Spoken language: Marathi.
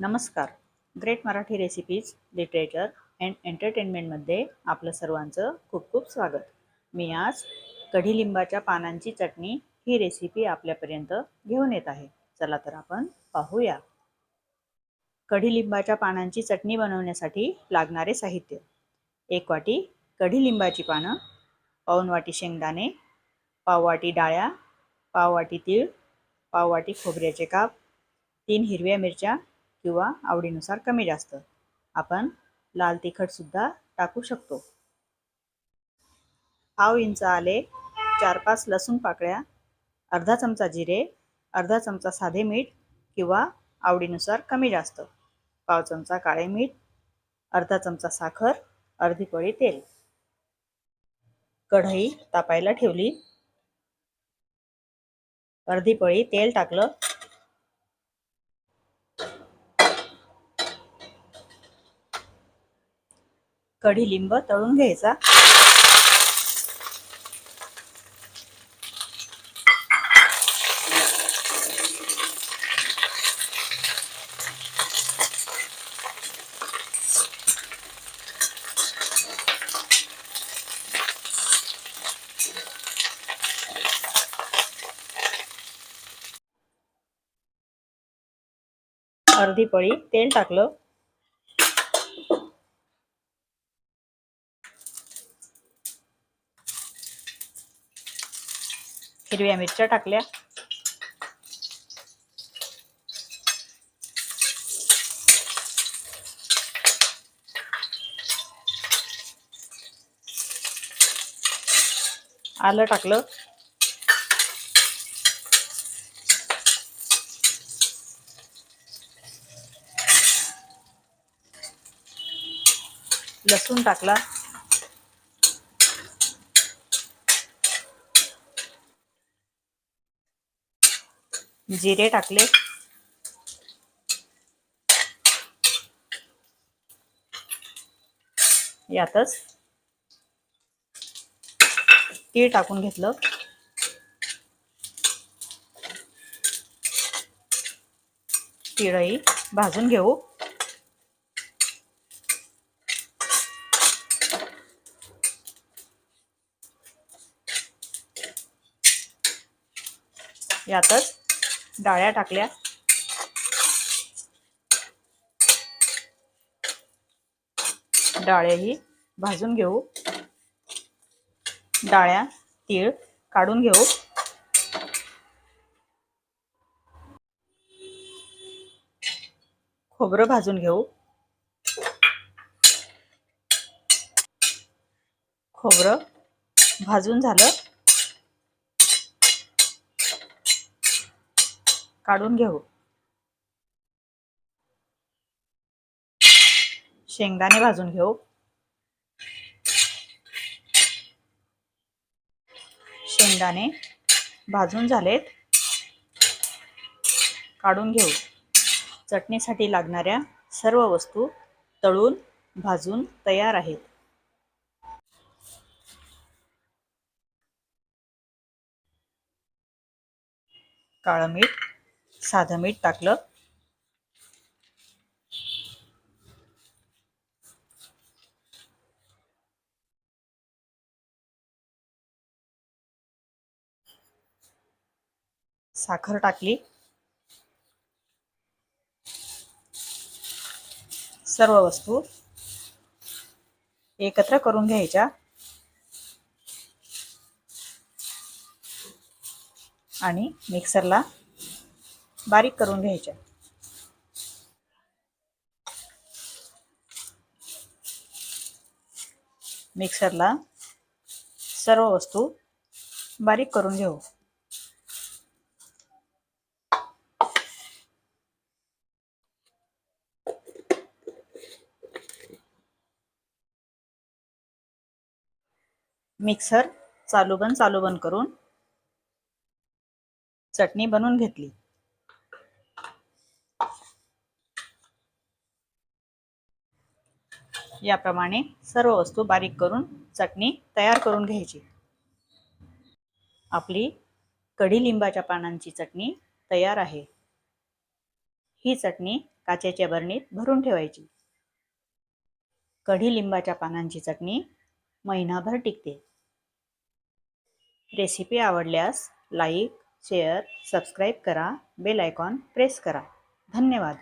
नमस्कार. Great Marathi recipes literature and एंटरटेनमेंटमध्ये आपलं सर्वांचं खूप खूप स्वागत. मी आज कढीलिंबाच्या पानांची चटणी ही रेसिपी आपल्यापर्यंत घेऊन येत आहे. चला तर आपण पाहूया. कढीलिंबाच्या पानांची चटणी बनवण्यासाठी लागणारे साहित्य. एक वाटी कढीलिंबाची पानं पाऊन वाटी शेंगदाणे पाववाटी डाळ्या पाववाटी तीळ पाववाटी खोबऱ्याचे काप तीन हिरव्या मिरच्या किंवा आवडीनुसार कमी जास्त. आपण लाल तिखटसुद्धा टाकू शकतो. पाव इंच आले चार पाच लसूण पाकळ्या अर्धा चमचा जिरे अर्धा चमचा साधे मीठ किंवा आवडीनुसार कमी जास्त. पाव चमचा काळे मीठ अर्धा चमचा साखर अर्धी पळी तेल. कढई तापायला ठेवली. अर्धी पळी तेल टाकलं. कढीलिंब तळून घ्यायचा. अर्धी पळी तेल टाकलं. हिरव्या मिरच्या टाकल्या. आलं टाकलं. लसूण टाकला. जिरे टाकले. यातच तीळ टाकून घेतलं. तिळही भाजून घेऊ. यातच डाळ्या टाकल्या. डाळ्याही भाजून घेऊ. डाळ्या तीळ काढून घेऊ. खोबरं भाजून घेऊ. खोबरं भाजून झालं. काढून घेऊ. शेंगदाणे भाजून घेऊ. शेंगदाणे भाजून झालेत. काढून घेऊ. चटणीसाठी लागणाऱ्या सर्व वस्तू तळून भाजून तयार आहेत. काळं मीठ साधं मीठ टाकलं. साखर टाकली. सर्व वस्तू एकत्र करून घ्यायच्या. आणि मिक्सरला बारीक करून घ्यायच्या मिक्सरला सर्व वस्तू बारीक करून घेऊ. मिक्सर चालू बंद चालू बंद करून चटणी बनवून घेतली. याप्रमाणे सर्व वस्तू बारीक करून चटणी तयार करून घ्यायची. आपली कढीलिंबाच्या पानांची चटणी तयार आहे. ही चटणी काचेच्या बरणीत भरून ठेवायची. कढीलिंबाच्या पानांची चटणी महिनाभर टिकते. रेसिपी आवडल्यास लाईक शेअर सबस्क्राईब करा बेल आयकॉन प्रेस करा. धन्यवाद.